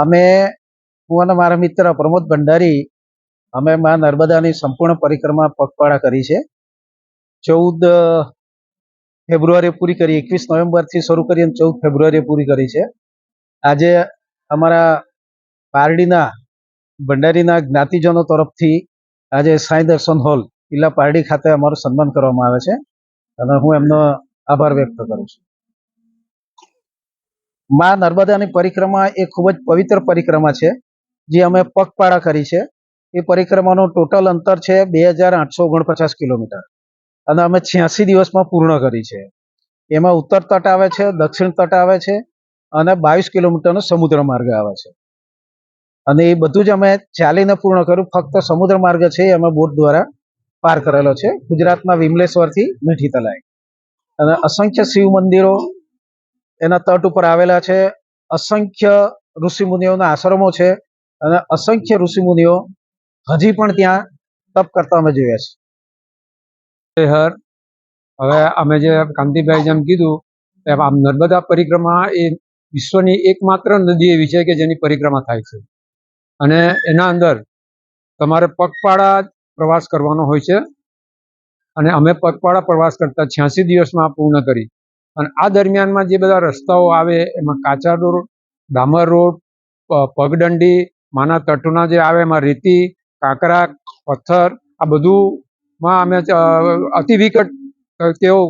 અમે, હું અને મારા મિત્ર પ્રમોદ ભંડારી, અમે મા નર્મદાની સંપૂર્ણ પરિક્રમા પગપાળા કરી છે. ચૌદ, ફેબ્રુઆરીએ પૂરી કરી, એકવીસ નવેમ્બરથી શરૂ કરી અને ચૌદ ફેબ્રુઆરીએ પૂરી કરી છે. આજે અમારા પારડીના, ભંડારીના જ્ઞાતિજનો તરફથી આજે સાંઈ દર્શન હોલ કિલ્લા પારડી ખાતે અમારું સન્માન કરવામાં આવે છે. અને હું એમનો આભાર વ્યક્ત કરું છું. મા નર્મદાની પરિક્રમા એ ખૂબ જ પવિત્ર પરિક્રમા છે, જે અમે પગપાળા કરી છે. એ પરિક્રમાનું ટોટલ અંતર છે બે હજાર આઠસો ઓગણપચાસ કિલોમીટર. અને અમે છ્યાસી દિવસમાં પૂર્ણ કરી છે. એમાં ઉત્તર તટ આવે છે, દક્ષિણ તટ આવે છે, અને બાવીસ કિલોમીટરનો સમુદ્ર માર્ગ આવે છે. અને એ બધું જ અમે ચાલીને પૂર્ણ કર્યું. ફક્ત સમુદ્ર માર્ગ છે એ અમે બોટ દ્વારા પાર કરેલો છે. ગુજરાતના વિમલેશ્વરથી મીઠી તલાઈ. અને અસંખ્ય શિવ મંદિરો એના તટ ઉપર આવેલા છે. અસંખ્ય ઋષિમુનિઓના આશ્રમો છે અને અસંખ્ય ઋષિમુનિઓ હજી પણ ત્યાં તપ કરતા અમે જોયા છે હર. હવે અમે જે કાંતિભાઈ જેમ કીધું એમ આમ નર્મદા પરિક્રમા એ વિશ્વની એકમાત્ર નદી એવી છે કે જેની પરિક્રમા થાય છે. અને એના અંદર તમારે પગપાળા પ્રવાસ કરવાનો હોય છે. અને અમે પગપાળા પ્રવાસ કરતા છ્યાસી દિવસમાં પૂર્ણ કરી. અને આ દરમિયાનમાં જે બધા રસ્તાઓ આવે, એમાં કાચા રોડ ડામર રોડ પગદંડી માના તટના જે આવે, એમાં રેતી, કાંકરા, પથ્થર, આ બધુંમાં અમે અતિ વિકટ કેવું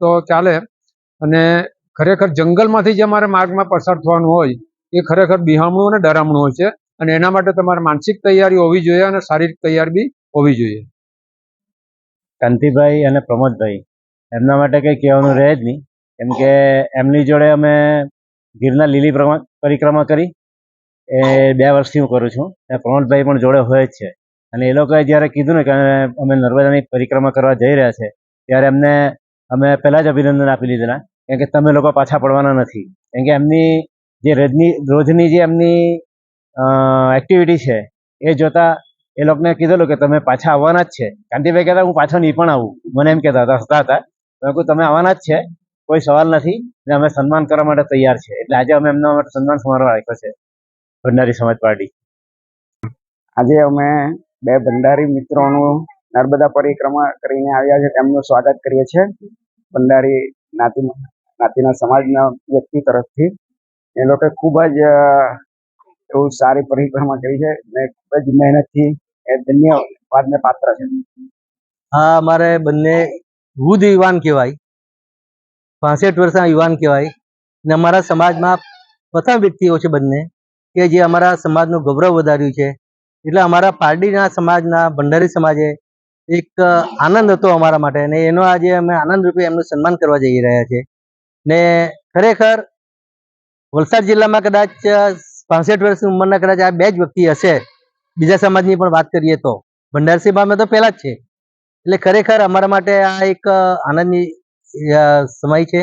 તો ચાલે. અને ખરેખર જંગલમાંથી જે અમારે માર્ગમાં પસાર થવાનું હોય, એ ખરેખર બિહામણું અને ડરામણું હોય છે. અને એના માટે તમારે માનસિક તૈયારી હોવી જોઈએ અને શારીરિક તૈયારી બી હોવી જોઈએ. કાંતિભાઈ અને પ્રમોદભાઈ, એમના માટે કંઈ કહેવાનું રહે જ નહીં. કેમ કે એમની જોડે અમે ગીરના લીલી પરિક્રમા કરી. એ બે વર્ષથી હું કરું છું. અને પ્રમોદભાઈ પણ જોડે હોય જ છે. અને એ લોકોએ જ્યારે કીધું ને કે અમે નર્મદાની પરિક્રમા કરવા જઈ રહ્યા છે, ત્યારે એમને અમે પહેલાં જ અભિનંદન આપી દીધેલા. કેમ કે તમે લોકો પાછા પડવાના નથી. કેમ કે એમની જે રોજની રોજની જે એમની એક્ટિવિટી છે, એ જોતા એ લોકોને કીધેલું કે તમે પાછા આવવાના જ છે. કાંતિભાઈ કહેતા, હું પાછો નહીં પણ આવું. મને એમ કહેતા હતા હતા. કહ્યું તમે આવવાના જ છે. કોઈ સવાલ નથી અને અમે સન્માન કરવા માટે તૈયાર છે. એટલે આજે અમે એમના માટે સન્માન સમારોહ રાખ્યો છે ભંડારી સમાજ પાર્ટી. આજે અમે બે ભંડારી મિત્રોનું નર્મદા પરિક્રમા કરીને આવ્યા છે. તેમનું સ્વાગત કરીએ છીએ. ભંડારી નાતી નાતીના સમાજના વ્યક્તિ તરફથી. એ લોકોએ ખૂબ જ એવું સારી પરિક્રમા કરી છે ને ખૂબ જ મહેનતથી એ ધન્યવાદને પાત્ર છે. હા અમારે બંને વૃદ્ધ યુવાન કહેવાય. પાસઠ વર્ષના યુવાન કહેવાય. ને અમારા સમાજમાં પ્રથમ વ્યક્તિઓ છે બંને, કે જે અમારા સમાજનું ગૌરવ વધાર્યું છે. એટલે અમારા પારડીના સમાજના, ભંડારી સમાજે એક આનંદ હતો અમારા માટે. અને એનો આજે અમે આનંદ રૂપે એમનું સન્માન કરવા જઈ રહ્યા છે. ને ખરેખર વલસાડ જિલ્લામાં કદાચ પાસઠ વર્ષની ઉંમરના કદાચ આ બે જ વ્યક્તિ હશે. બીજા સમાજની પણ વાત કરીએ તો. ભંડાર તો પહેલા જ છે. એટલે ખરેખર અમારા માટે આ એક આનંદની સમય છે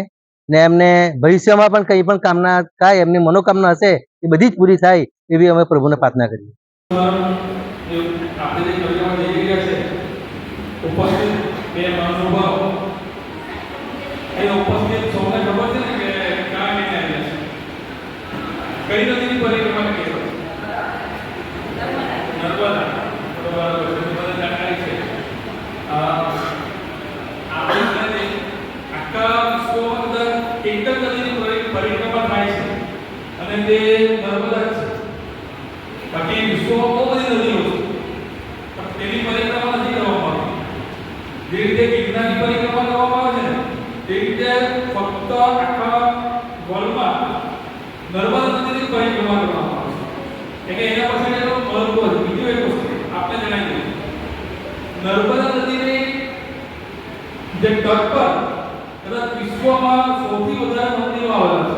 ને એમને ભવિષ્યમાં પણ કંઈ પણ કામના થાય, એમની મનોકામના હશે એ બધી જ પૂરી થાય એવી અમે પ્રભુને પ્રાર્થના કરીએ આપણે જે કવિતામાં જઈ રહ્યા છે ઉપસ્થિત બે મહાનુભાવો એ ઉપસ્થિત સૌને ખબર છે ને કે કયા મહિને આવ્યા છે કઈ નદીની પરિક્રમા કરી છે નર્મદા બરોબર છે બધા જાણકારી છે અ, આપણે છે ને આખા વિશ્વમાં અંદર એક જ નદીની પરી- પરિક્રમા થાય છે અને તે નર્મદા જ છે બાકી વિશ્વમાં બહુ બધી નદીઓ છે પણ તેની પરિક્રમા નથી કરવામાં આવતી જે રીતે ગિરનારની પરિક્રમા કરવામાં આવે છે ને તે રીતે ફક્ત આખા વર્લ્ડમાં નર્મદા નદીની પરિક્રમા કરવામાં આવે છે? એટલે એના પાછળ એનો મહત્વ બીજું એક વસ્તુ આપણે જણાવી નર્મદા નદીની જે તટ પર કદાચ વિશ્વમાં સૌથી વધારે મંદિરો આવેલા છે.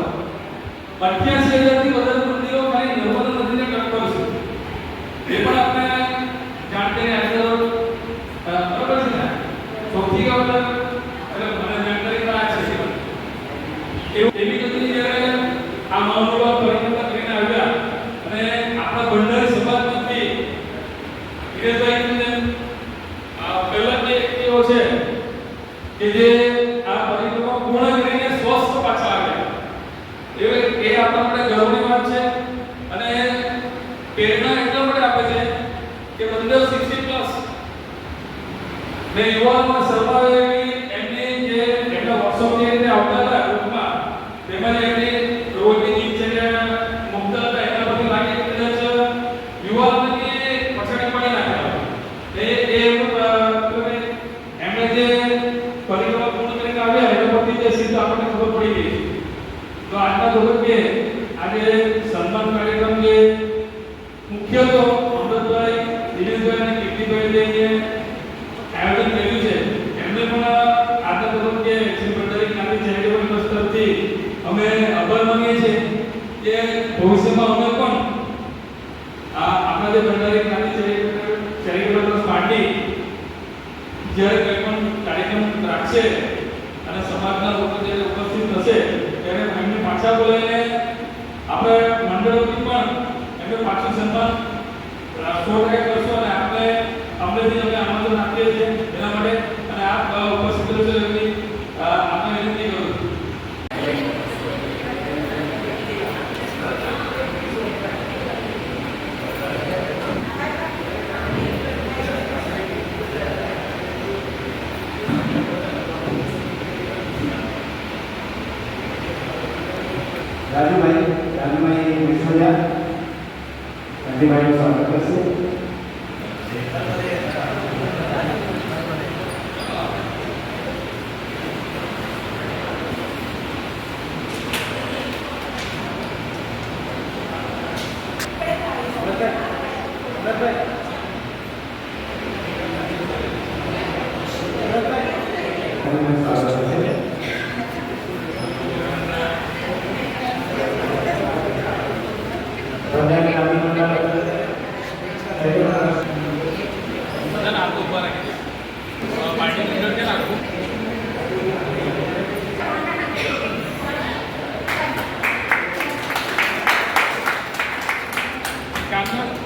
અઠ્યાસી હજારથી વધારે મંદિરો ખાલી નર્મદા નદીને તટ પર છે. એ પણ આપણે જાણકારી આપી બરાબર છે ને? સૌથી વધારે એટલે મને જાણકારી તો આ છે એવું એવી નદી જ્યારે આ મહાનુભાવ মানে કે ભવિષ્યમાં અમે પણ આ આપણા જે ભંડારી ખાતે ચેરિટેબલ પાર્ટી, જ્યારે કોઈ પણ કાર્યક્રમ રાખશે અને સમાજના લોકો જે ઉપસ્થિત થશે, ત્યારે એમને પાછા બોલાવીને આપણે મંડળોથી પણ એમને પાછું સન્માન સો ટકા કરશો અને આપણે આપણે જે અમે આમંત્રણ આપીએ છીએ એના માટે અને આપ ઉપસ્થિત રહેશો એમની Gracias.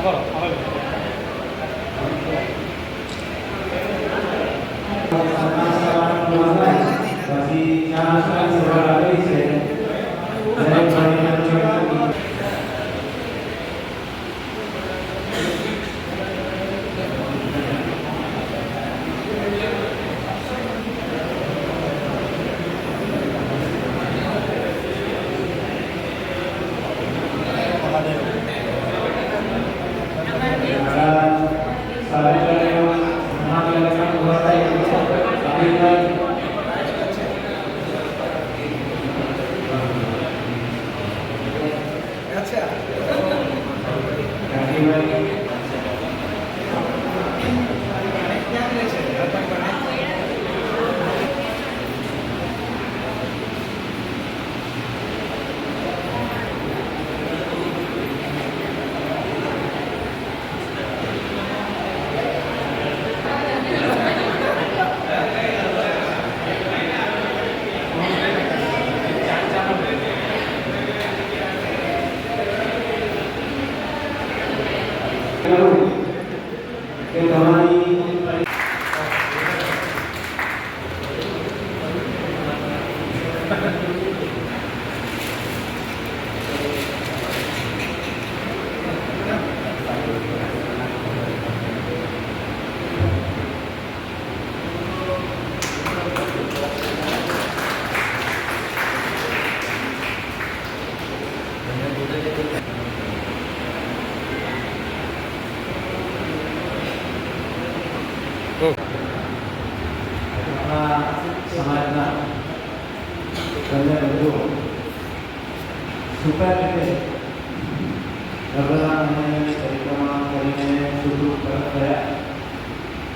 അവർ അവർ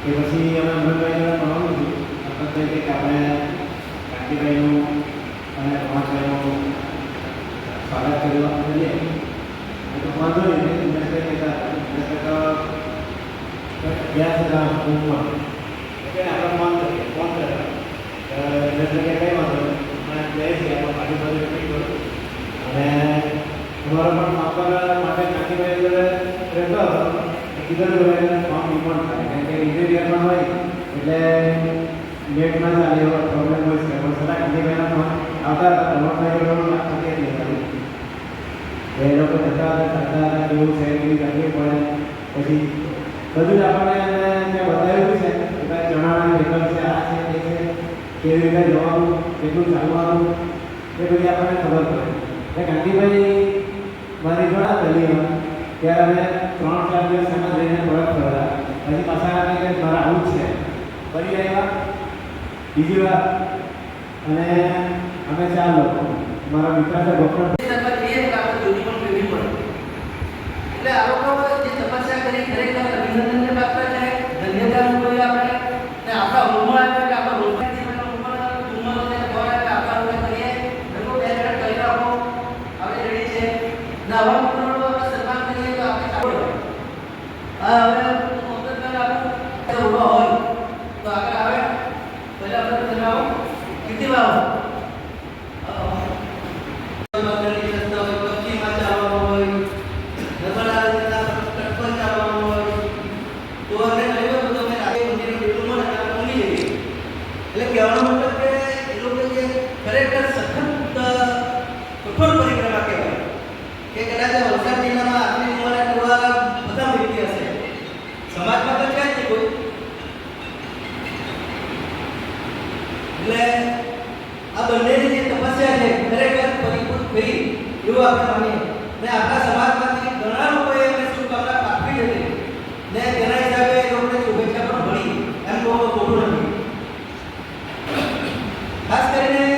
કે પછી અમે અમરભાઈને મળવાનું હતું અમરભાઈ કે આપણે કાંતિભાઈનું અને રમાશભાઈનું સ્વાગત કરવા જોઈએ મેં તો વાંધો નહીં, મેં કહેતા મેં કહેતા ગયા આપણે ફોન ફોન કર્યા એટલે કે કંઈ વાંધો નહીં. જઈએ છીએ, આપણે પાછી બાજુ કંઈ કરું. અને અમારો પણ માપવા માટે કાંતિભાઈ રહેતો હતો. કીધું જોડે ફોન રિપોર્ટ થાય. કારણ કે ઇન્ટિરિયરમાં હોય, એટલે લેટ ના ચાલે પ્રોબ્લેમ હોય છે. પણ સદા કાંતિભાઈના ફોન આવતા હતા. વાત થતી હતી એ લોકો જતા હતા કરતા હતા, કેવું છે, કેવી પડે. પછી બધું જ આપણને જે બતાવેલું છે. બધા વિકલ્પ છે, આ છે, તે છે, કેવી રીતે જવાનું, કેટલું ચાલવાનું, એ બધી આપણને ખબર પડે. એટલે ગાંધીભાઈ મારી જોડા પહેલી ત્યારે અમે ત્રણ ચાર દિવસ એમાં જઈને પ્રયોગ કરેલા પછી પાછા આવે કે મારા આવું છે. ફરી આવ્યા. બીજી વાર. અને અમે ચાર લોકો. મારા મિત્ર છે ડૉક્ટર એટલે આ લોકો જે તપસ્યા કરી ખરેખર અભિનંદનને પાત્ર છે ધન્યવાદ બોલી આપણે ને આપણા હોમમાં આવ્યા કે આપણા હોમમાં જીવનનો હોમમાં હોમમાં ને ખબર કે આપણા હોમમાં કરીએ લોકો બે જણ કરી રાખો આપણે રેડી છે ને આવા મિત્રોનો આપણે સન્માન કરીએ તો આપણે સારું હા હવે મોકલતા આપણે ઊભા હોય તો આગળ આવે પહેલા આપણે તમે આવો કીર્તિ આવો મંડળની સંસ્થા હોય પક્ષીમાં ચાલવાનું હોય નર્મદા નદીના તટ પર ચાલવાનું હોય તો અમને કહ્યું હતું તમે રાતે મંદિરે બેઠું મળે ત્યાં ઊંઘી જઈએ એટલે કહેવાનો મતલબ કે એ લોકો જે ખરેખર સખત કઠોર પરિક્રમા કહેવાય કે કદાચ આ વલસાડ જિલ્લામાં આટલી ઉંમરે કરવા બધા વ્યક્તિ હશે સમાજમાં તો છે જ નહીં કોઈ એટલે આ બંનેની જે તપસ્યા છે. ખરેખર પરિપૂર્ણ થઈ એવું આપણે માનીએ. અને આપણા સમાજમાંથી ઘણા લોકોએ એમને શુભકામના પાઠવી હતી ને તેના હિસાબે એ લોકોને શુભેચ્છા પણ મળી એમ કહો તો ખોટું નથી ખાસ કરીને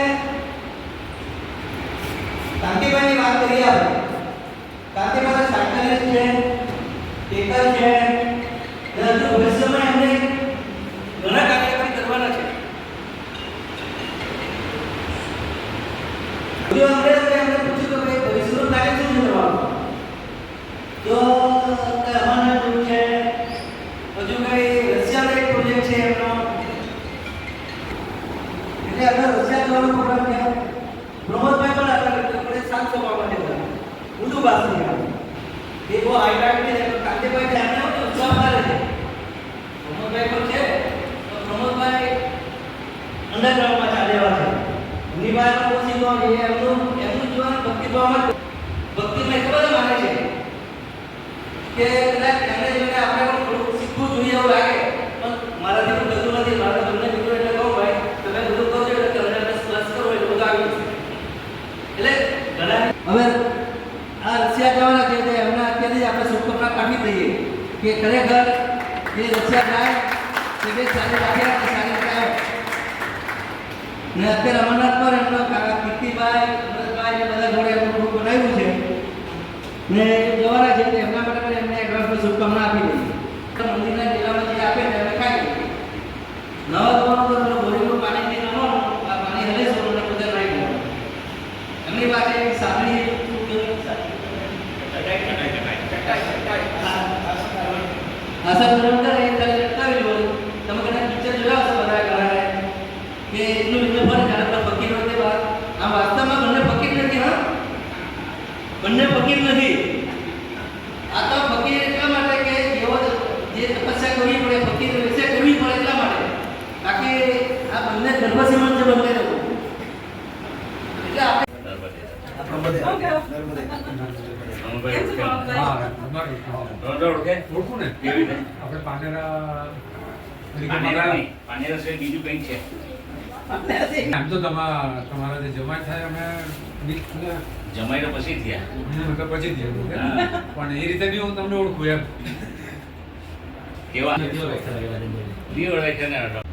કાંતિભાઈની વાત કરીએ આપણે કાંતિભાઈ સાયકલિસ્ટ છે ટેકર છે ને હજુ ભવિષ્યમાં એમને ઘણા કાર્યક્રમ કરવાના છે જો એમને પૂછ્યું કે ભાઈ ભવિષ્યનું કાર્ય શું કરવાનું? તો કે અમારે છે હજુ કંઈ રશિયાનો એક પ્રોજેક્ટ છે એમનો. એટલે આપણે રશિયા જવાનો પ્રોગ્રામ છે. પ્રમોદભાઈ પણ આપણે આપણે સાત સભા માટે ઉર્દુ ભાષા એ બહુ હાઈલાઇટ છે કાંતિભાઈ એમને પણ ઉત્સાહ વધારે છે. પણ છે. તો પ્રમોદભાઈ છે સીધો એ એમનું જીવન એટલું બધું નથી એટલે કહું ભાઈ, તમે બધું કહો છો એટલે તમને એટલે કરો એટલે બધું એટલે હવે આ રશિયા જવાના છે, તે એમના અત્યારથી જ આપણે શુભકામના કાઢી દઈએ કે રશિયા રીતે ને અત્યારે અમરનાથ પર એમનો કાકા કીર્તિભાઈ અમરભાઈ ને બધા જોડે એમનું ગ્રુપ બનાવ્યું છે ને એ જવાના છે તો એમના માટે પણ એમને એડવાન્સમાં શુભકામના આપી દઈએ તો મંદિરના જિલ્લામાં જે આપે ને અમે ખાઈ લઈએ નવા ધોવાનું તો પેલું બોરિંગનું પાણી નહીં નાખવાનું આ પાણી હલે છે અને બધા નાખી દેવાનું એમની પાસે એક સાંભળી શું કહેવાય આશા પૂરણ કરે એ ખાલી લટકાવી બોલું તમે કદાચ પિક્ચર જોયા હશો બધા ઘણા કે એટલું એટલું ફરક અને પેલા ફકીર વખતે વાત આ વાસ્તવમાં બંને ફકીર નથી હા બંને ફકીર નથી આ તો ફકીર એટલા માટે કે જેવો જે તપસ્યા કરવી પડે ફકીર તપસ્યા કરવી પડે એટલા માટે બાકી આ બંને ગર્ભસીમન છે બંને લોકો હા અમારું, હા. ઓળખું ને આપણે પાનેરા આમ તો તમા તમારા જે જમા થાય અમે બીક ને જમાઈ તો પછી થયા પછી જ થયું કે. પણ એ રીતે બી હું તમને ઓળખું એમ. કેવા? બી